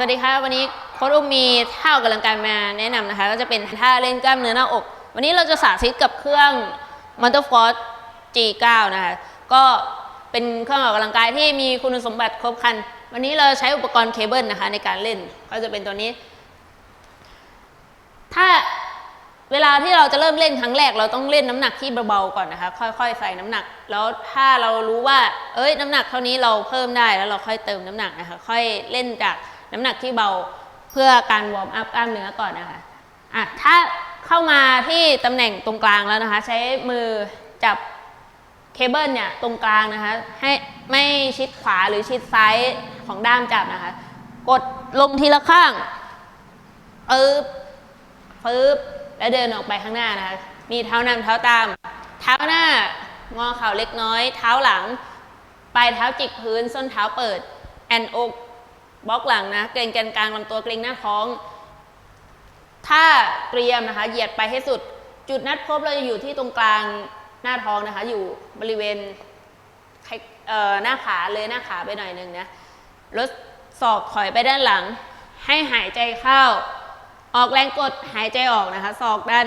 สวัสดีค่ะวันนี้โค้ชอุ้มมีท่าออกกำลังกายมาแนะนำนะคะ ก็จะเป็นท่าเล่นกล้ามเนื้อหน้าอก วันนี้เราจะสาธิตกับเครื่อง m o n t e r f o r c e G9 นะคะก็เป็นเครื่องออกกำลังกายที่มีคุณสมบัติครบครัน วันนี้เราใช้อุปกรณ์เคเบิลนะคะในการเล่นก็จะเป็นตัวนี้ ถ้าเวลาที่เราจะเริ่มเล่นครั้งแรก เราต้องเล่นน้ำหนักที่เบาๆก่อนนะคะ ค่อยๆ ใส่น้ำหนัก แล้วถ้าเรารู้ว่า เอ้ยน้ำหนักเท่านี้เราเพิ่มได้แล้วเราค่อยเติมน้ำหนักนะคะ ค่อยเล่นจาก น้ำหนักที่เบาเพื่อการวอร์มอัพกล้ามเนื้อก่อนนะคะอะถ้าเข้ามาที่ตำแหน่งตรงกลางแล้วนะคะ ใช้มือจับเคเบิลเนี่ยตรงกลางนะคะให้ไม่ชิดขวาหรือชิดซ้ายของด้ามจับนะคะ กดลงทีละข้างปึ๊บปึ๊บแล้วเดินออกไปข้างหน้านะคะ มีเท้านำเท้าตาม เท้าหน้างอเข่าเล็กน้อย เท้าหลัง ปลายเท้าจิกพื้น ส้นเท้าเปิด แอนอก บล็อกหลังนะ เกรงแกนกลางลำตัวเกรงหน้าท้อง ถ้าเตรียมนะคะ เหยียดไปให้สุด จุดนัดพบเราจะอยู่ที่ตรงกลางหน้าท้องนะคะ อยู่บริเวณเออหน้าขาเลยหน้าขาไปหน่อยหนึงนะลดศอกถอยไปด้านหลัง ให้หายใจเข้า ออกแรงกดหายใจออกนะคะศอกด้าน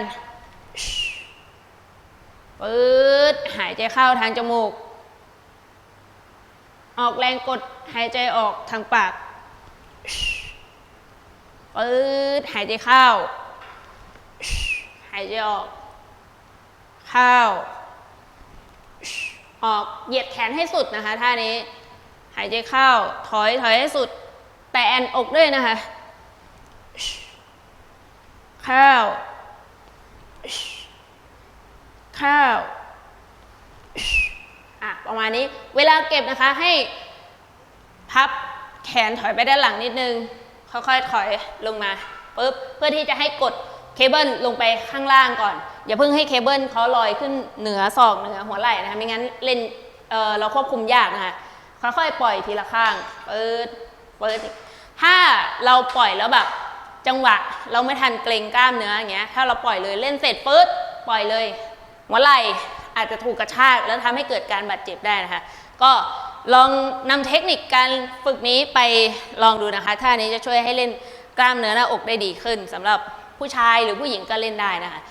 ปื๊ดหายใจเข้าทางจมูก ออกแรงกดหายใจออกทางปาก ปื๊ดหายใจเข้า หายใจออก เข้า ออก เหยียดแขนให้สุดนะคะท่านี้ หายใจเข้า ถอย ถอยให้สุด แต่แอนอกด้วยนะคะ เข้าวข้าอะประมาณนี้ เวลาเก็บนะคะให้พับ แขนถอยไปด้านหลังนิดนึง ค่อยๆถอยลงมาปุ๊บเพื่อที่จะให้กดเคเบิลลงไปข้างล่างก่อน อย่าเพิ่งให้เคเบิลเขาลอยขึ้นเหนือศอกเหนือหัวไหล่นะคะไม่งั้นเล่นเเราควบคุมยากนะคะค่อยๆปล่อยทีละข้างเปิดเปิดถ้าเราปล่อยแล้วแบบจังหวะเราไม่ทันเกรงกล้ามเนื้ออย่างเงี้ยถ้าเราปล่อยเลยเล่นเสร็จปุ๊บปล่อยเลยหัวไหล่อาจจะถูกกระชากแล้วทำให้เกิดการบาดเจ็บได้นะคะ ก็ ลองนำเทคนิคการฝึกนี้ไปลองดูนะคะท่านี้จะช่วยให้เล่นกล้ามเนื้อหน้าอกได้ดีขึ้นสำหรับผู้ชายหรือผู้หญิงก็เล่นได้นะคะ